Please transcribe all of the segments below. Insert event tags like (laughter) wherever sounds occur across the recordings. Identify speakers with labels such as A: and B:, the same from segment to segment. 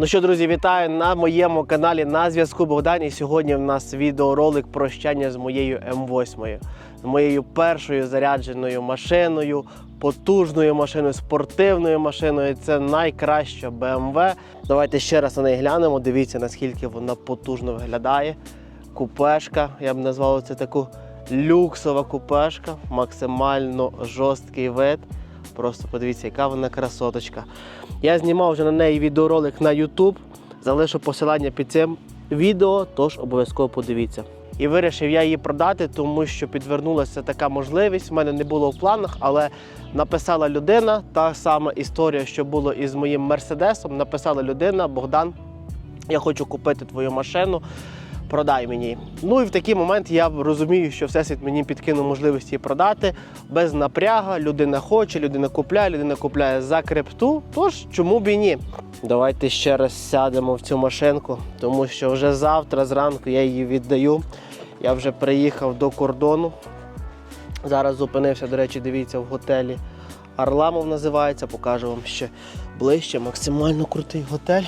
A: Ну що, друзі, вітаю на моєму каналі на зв'язку Богдан. І сьогодні в нас відеоролик прощання з моєю М8, з моєю першою зарядженою машиною, потужною машиною, спортивною машиною. Це найкраща BMW. Давайте ще раз на неї глянемо. Дивіться, наскільки вона потужно виглядає. Купешка, я б назвав це таку люксова купешка, максимально жорсткий вид. Просто подивіться, яка вона красоточка. Я знімав вже на неї відеоролик на YouTube. Залишу посилання під цим відео, тож обов'язково подивіться. І вирішив я її продати, тому що підвернулася така можливість. У мене не було в планах, але написала людина, та сама історія, що було із моїм мерседесом. Написала людина Богдан, я хочу купити твою машину. Продай мені. Ну і в такий момент я розумію, що всесвіт мені підкинув можливість її продати без напряга. Людина хоче, людина купляє, людина купляє за крипту. Тож чому б і ні? Давайте ще раз сядемо в цю машинку, тому що вже завтра зранку я її віддаю. Я вже приїхав до кордону. Зараз зупинився, до речі, дивіться, в готелі Арламов називається. Покажу вам ще ближче. Максимально крутий готель.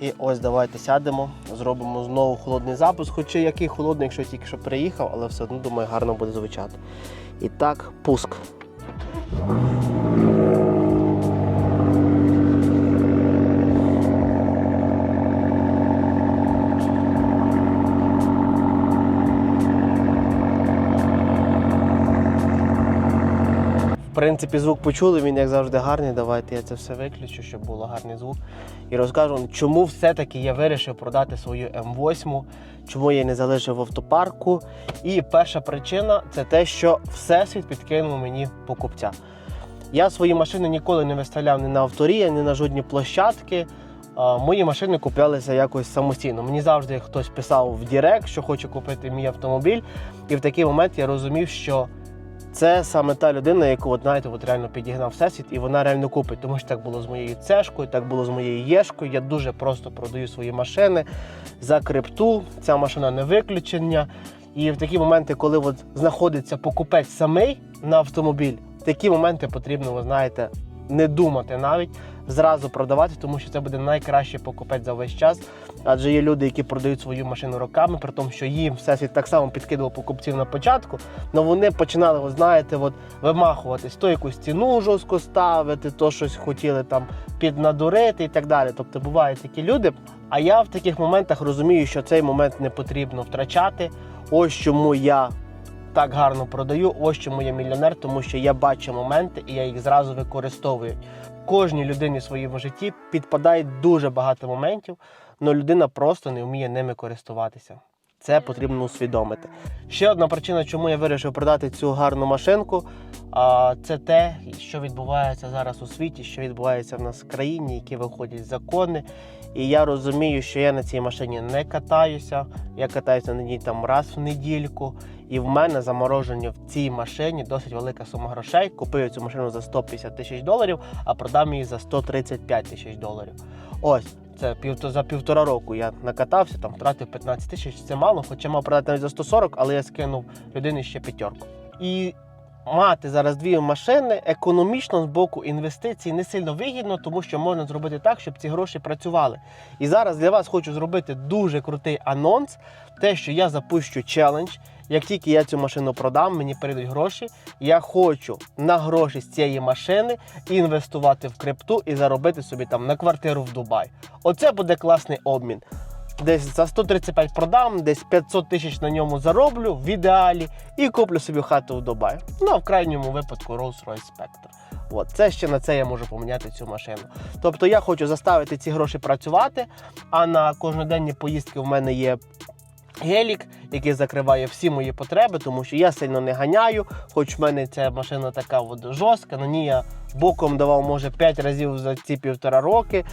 A: І ось давайте сядемо, зробимо знову холодний запуск. Хоча який холодний, якщо тільки що приїхав, але все одно думаю, гарно буде звучати. І так, пуск. Принципі, звук почули, він як завжди гарний. Давайте я це все виключу, щоб було гарний звук. І розкажу чому все-таки я вирішив продати свою М8, чому я не залишив в автопарку. І перша причина це те, що Всесвіт підкинув мені покупця. Я свої машини ніколи не виставляв ні на авторія, ні на жодні площадки. Мої машини куплялися якось самостійно. Мені завжди хтось писав в Директ, що хоче купити мій автомобіль. І в такий момент я розумів, що це саме та людина, яку от, знаєте, от реально підігнав всесвіт, і вона реально купить. Тому що так було з моєю цешкою, так було з моєю єшкою. Я дуже просто продаю свої машини за крипту. Ця машина не виключення. І в такі моменти, коли от знаходиться покупець самий на автомобіль, такі моменти потрібно, ви знаєте, не думати навіть зразу продавати, тому що це буде найкращий покупець за весь час. Адже є люди, які продають свою машину роками, при тому, що їм всесвіт так само підкидував покупців на початку, але вони починали, ви знаєте, от, вимахуватись, то якусь ціну жорстко ставити, то щось хотіли там піднадурити і так далі. Тобто бувають такі люди. А я в таких моментах розумію, що цей момент не потрібно втрачати. Ось чому я так гарно продаю, ось чому я мільйонер, тому що я бачу моменти і я їх зразу використовую. Кожній людині в своєму житті підпадає дуже багато моментів, але людина просто не вміє ними користуватися. Це потрібно усвідомити. Ще одна причина, чому я вирішив продати цю гарну машинку, це те, що відбувається зараз у світі, що відбувається в нас в країні, які виходять закони. І я розумію, що я на цій машині не катаюся. Я катаюся на ній там раз в недільку. І в мене заморожені в цій машині досить велика сума грошей. Купив цю машину за 150 тисяч доларів, а продам її за 135 тисяч доларів. Ось. Це за півтора року я накатався, там втратив 15 тисяч. Це мало, хоча мав продати навіть за 140, але я скинув людині ще п'ятерку. І мати зараз дві машини економічно з боку інвестицій не сильно вигідно, тому що можна зробити так, щоб ці гроші працювали. І зараз для вас хочу зробити дуже крутий анонс. Те, що я запущу челендж. Як тільки я цю машину продам, мені перейдуть гроші. Я хочу на гроші з цієї машини інвестувати в крипту і заробити собі там на квартиру в Дубай. Оце буде класний обмін. Десь за 135 продам, десь 500 тисяч на ньому зароблю в ідеалі і куплю собі хату в Дубаї. Ну а в крайньому випадку Rolls-Royce Spectre. От це ще на це я можу поміняти цю машину. Тобто я хочу заставити ці гроші працювати, а на кожноденні поїздки в мене є гелік, який закриває всі мої потреби, тому що я сильно не ганяю, хоч в мене ця машина така от жорстка, на ній я боком давав може 5 разів за ці півтора роки.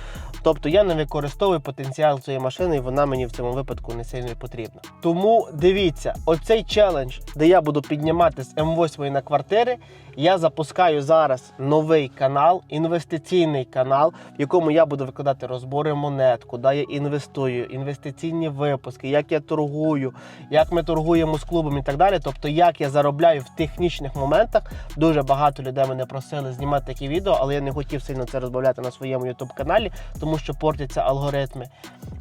A: Тобто я не використовую потенціал цієї машини, і вона мені в цьому випадку не сильно потрібна. Тому дивіться, оцей челендж, де я буду піднімати з М8 на квартири, я запускаю зараз новий канал, інвестиційний канал, в якому я буду викладати розбори монет, куди я інвестую, інвестиційні випуски, як я торгую, як ми торгуємо з клубом і так далі. Тобто, як я заробляю в технічних моментах. Дуже багато людей мене просили знімати такі відео, але я не хотів сильно це розбавляти на своєму youtube каналі, тому що портяться алгоритми.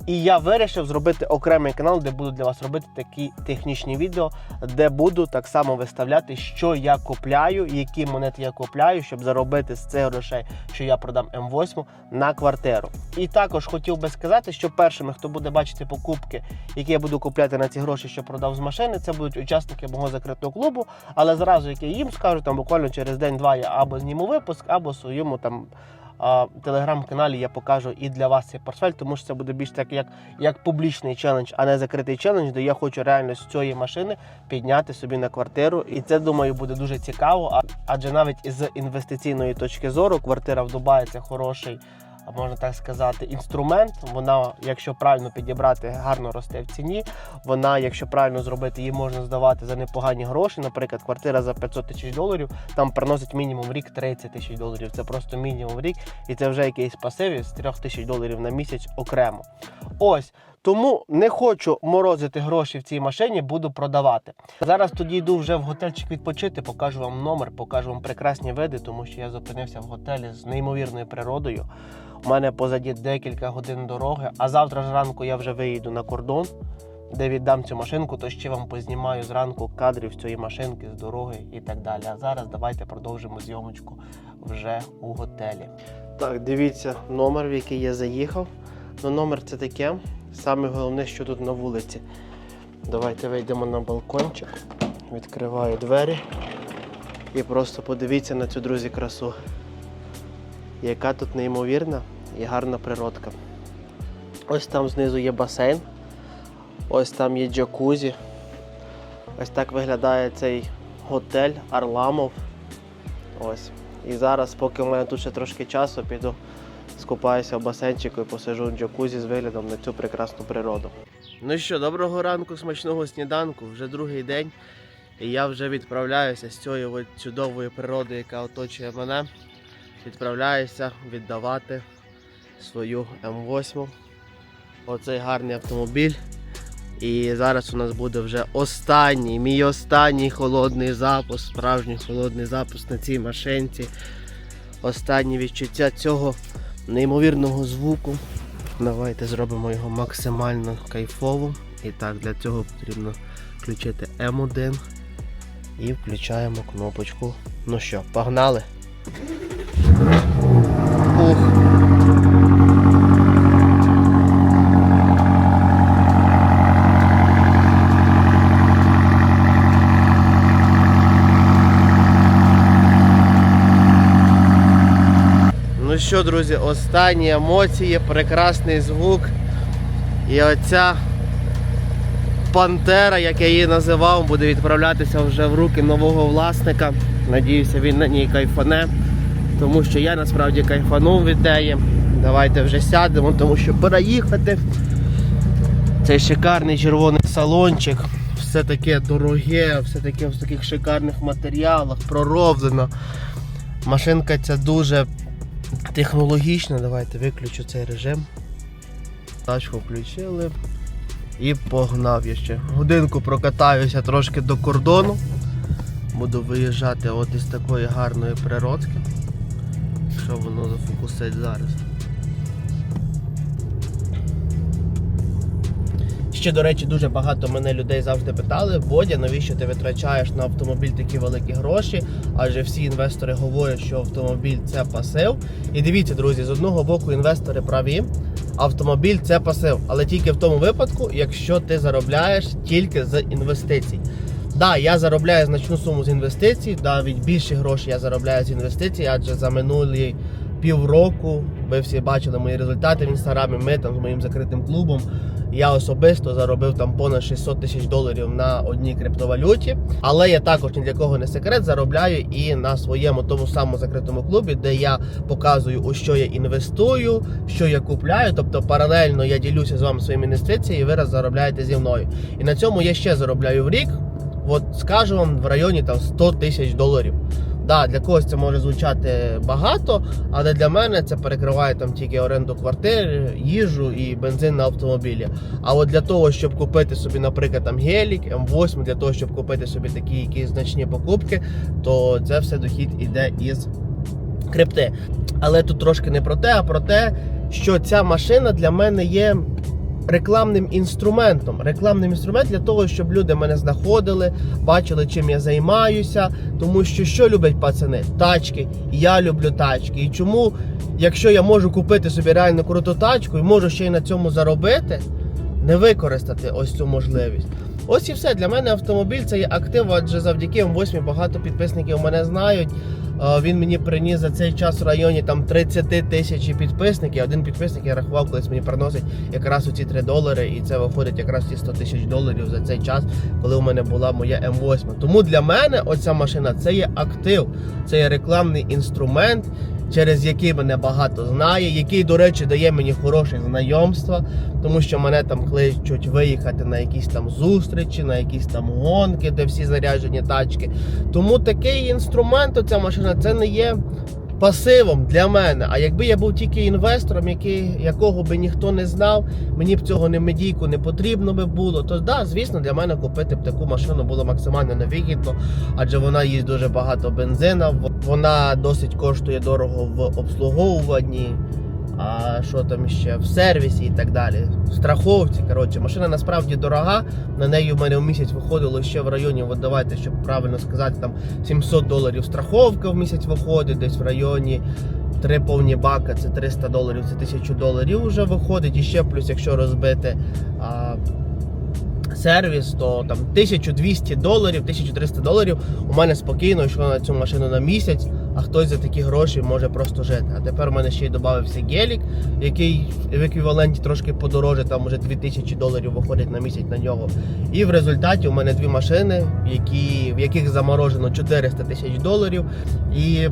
A: І я вирішив зробити окремий канал, де буду для вас робити такі технічні відео, де буду так само виставляти, що я купляю, які монети я купляю, щоб заробити з цих грошей, що я продам М8 на квартиру. І також хотів би сказати, що першими, хто буде бачити покупки, які я буду купляти на ці гроші, що продав з машини, це будуть учасники мого закритого клубу. Але зразу, як я їм скажу, там буквально через день-два я або зніму випуск, або в своєму там. Телеграм-каналі я покажу і для вас цей портфель, тому що це буде більш так, як, як публічний челендж, а не закритий челендж, де я хочу реально з цієї машини підняти собі на квартиру. І це думаю буде дуже цікаво. Адже навіть із інвестиційної точки зору квартира в Дубаї це хороший а можна так сказати, інструмент. Вона, якщо правильно підібрати, гарно росте в ціні. Вона, якщо правильно зробити, її можна здавати за непогані гроші. Наприклад, квартира за 500 тисяч доларів там приносить мінімум рік 30 тисяч доларів. Це просто мінімум рік, і це вже якийсь пасив з 3 тисяч доларів на місяць окремо. Ось. Тому не хочу морозити гроші в цій машині, буду продавати. Зараз тоді йду вже в готельчик відпочити, покажу вам номер, покажу вам прекрасні види, тому що я зупинився в готелі з неймовірною природою. У мене позаді декілька годин дороги, а завтра ж ранку я вже виїду на кордон, де віддам цю машинку, то ще вам познімаю зранку кадрів цієї машинки з дороги і так далі. А зараз давайте продовжимо зйомочку вже у готелі. Так, дивіться номер, в який я заїхав. Ну, номер це таке. Саме головне, що тут на вулиці. Давайте вийдемо на балкончик, відкриваю двері і просто подивіться на цю друзі красу. Яка тут неймовірна і гарна природка. Ось там знизу є басейн, ось там є джакузі. Ось так виглядає цей готель Арламов. Ось. І зараз, поки в мене тут ще трошки часу, піду скупаюся в басейнчику і посижу в джакузі з виглядом на цю прекрасну природу. Ну що, доброго ранку, смачного сніданку, вже другий день. І я вже відправляюся з цієї чудової природи, яка оточує мене. Відправляюся віддавати свою М8. Оцей гарний автомобіль. І зараз у нас буде вже останній, мій останній холодний запуск, справжній холодний запуск на цій машинці. Останнє відчуття цього неймовірного звуку. Давайте зробимо його максимально кайфово. І так, для цього потрібно включити М1 і включаємо кнопочку. Ну що, погнали? Ну що, друзі, останні емоції, прекрасний звук. І оця пантера, як я її називав, буде відправлятися вже в руки нового власника. Надіюся, він на ній кайфане. Тому що я насправді кайфанув від неї. Давайте вже сядемо, тому що пора їхати. Цей шикарний червоний салончик. Все таке дороге, все таке в таких шикарних матеріалах, пророблено. Машинка ця дуже технологічна. Давайте виключу цей режим. Тачку включили. І погнав я ще. Годинку прокатаюся трошки до кордону. Буду виїжджати от із такої гарної природки. Що воно зафокусить зараз. Ще, до речі, дуже багато мене людей завжди питали, Бодя, навіщо ти витрачаєш на автомобіль такі великі гроші? Адже всі інвестори говорять, що автомобіль це пасив. І дивіться, друзі, з одного боку інвестори праві, автомобіль це пасив, але тільки в тому випадку, якщо ти заробляєш тільки з інвестицій. Да, я заробляю значну суму з інвестицій, навіть більше грошей я заробляю з інвестицій, адже за минулі півроку ви всі бачили мої результати в інстаграмі. Ми там з моїм закритим клубом. Я особисто заробив там понад 600 тисяч доларів на одній криптовалюті. Але я також ні для кого не секрет заробляю і на своєму тому самому закритому клубі, де я показую, у що я інвестую, що я купляю. Тобто паралельно я ділюся з вами своїми інвестиціями, і ви раз заробляєте зі мною. І на цьому я ще заробляю в рік. От скажу вам в районі там 100 тисяч доларів. Да, для когось це може звучати багато, але для мене це перекриває там тільки оренду квартир, їжу і бензин на автомобілі. А от для того, щоб купити собі, наприклад, там гелік, М8, для того, щоб купити собі такі якісь значні покупки, то це все дохід іде із крипти. Але тут трошки не про те, а про те, що ця машина для мене є рекламним інструментом. Рекламним інструментом для того, щоб люди мене знаходили, бачили, чим я займаюся. Тому що що люблять пацани? Тачки. Я люблю тачки. І чому, якщо я можу купити собі реально круту тачку і можу ще й на цьому заробити, не використати ось цю можливість. Ось і все. Для мене автомобіль це є актив, адже завдяки М8 багато підписників мене знають. Е, Він мені приніс за цей час в районі там 30 тисяч підписників. Один підписник я рахував, колись мені приносить якраз у ці 3 долари, і це виходить якраз ті 100 тисяч доларів за цей час, коли у мене була моя М8. Тому для мене оця машина це є актив, це є рекламний інструмент, через який мене багато знає, який, до речі, дає мені хороші знайомства, тому що мене там кличуть виїхати на якісь там зустрічі, на якісь там гонки, де всі заряджені тачки. Тому такий інструмент, оця машина, це не є пасивом для мене. А якби я був тільки інвестором, який, якого би ніхто не знав, мені б цього не медійку не потрібно би було, то да, звісно, для мене купити б таку машину було максимально невигідно, адже вона їсть дуже багато бензина, вона досить коштує дорого в обслуговуванні. А що там ще в сервісі і так далі. Страховці. Коротше, машина насправді дорога. На неї в мене в місяць виходило ще в районі, от давайте, щоб правильно сказати, там 700 доларів страховка в місяць виходить, десь в районі три повні бака, це 300 доларів, це 1000 доларів вже виходить. І ще плюс, якщо розбити а, сервіс, то там 1200 доларів, 1300 доларів у мене спокійно йшло на цю машину на місяць, а хтось за такі гроші може просто жити. А тепер в мене ще й додався гелік, який в еквіваленті трошки подороже, там вже 2000 доларів виходить на місяць на нього. І в результаті у мене дві машини, які, в яких заморожено 400 тисяч доларів. І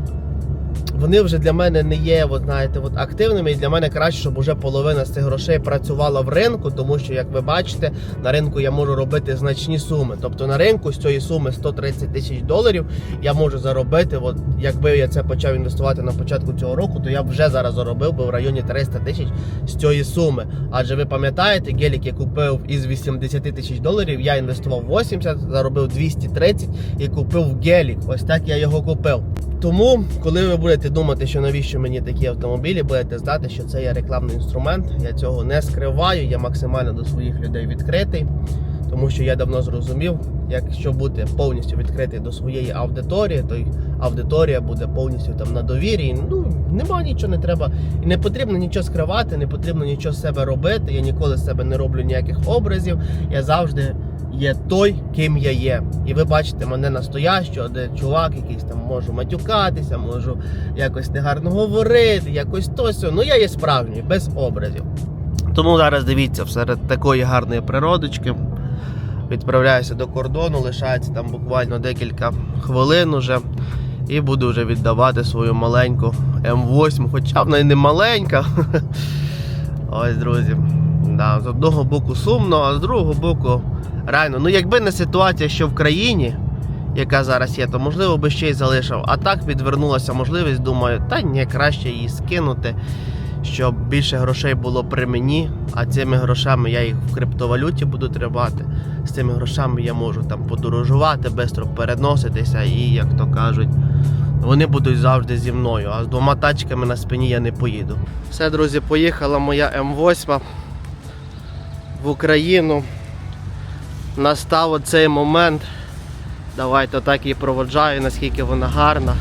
A: вони вже для мене не є, от, знаєте, от активними, і для мене краще, щоб уже половина з цих грошей працювала в ринку, тому що, як ви бачите, на ринку я можу робити значні суми. Тобто на ринку з цієї суми 130 тисяч доларів я можу заробити. От якби я це почав інвестувати на початку цього року, то я б вже зараз заробив би в районі 300 тисяч з цієї суми. Адже ви пам'ятаєте, гелік я купив із 80 тисяч доларів, я інвестував 80, заробив 230 і купив гелік. Ось так я його купив. Тому, коли ви будете думати, що навіщо мені такі автомобілі, будете знати, що це є рекламний інструмент. Я цього не скриваю, я максимально до своїх людей відкритий, тому що я давно зрозумів, якщо бути повністю відкритий до своєї аудиторії, то аудиторія буде повністю там на довірі. Ну нема нічого, не треба і не потрібно нічого скривати, не потрібно нічого з себе робити. Я ніколи з себе не роблю ніяких образів. Я завжди є той, ким я є. І ви бачите мене настоящого, де чувак якийсь там можу матюкатися, можу якось негарно говорити, якось то сьо. Ну я є справжній, без образів. Тому зараз дивіться, серед такої гарної природочки. Відправляюся до кордону, лишається там буквально декілька хвилин уже. І буду вже віддавати свою маленьку М8, хоча вона й не маленька. (laughs) Ось, друзі. Да, з одного боку сумно, а з другого боку, реально, ну якби не ситуація, що в країні, яка зараз є, то можливо би ще й залишив. А так підвернулася можливість, думаю, та ні, краще її скинути, щоб більше грошей було при мені, а цими грошами я їх в криптовалюті буду тримати. З цими грошами я можу там подорожувати, швидко переноситися і, як то кажуть, вони будуть завжди зі мною, а з двома тачками на спині я не поїду. Все, друзі, поїхала моя М8 в Україну. Настав оцей момент. Давайте так її проводжаю, наскільки вона гарна.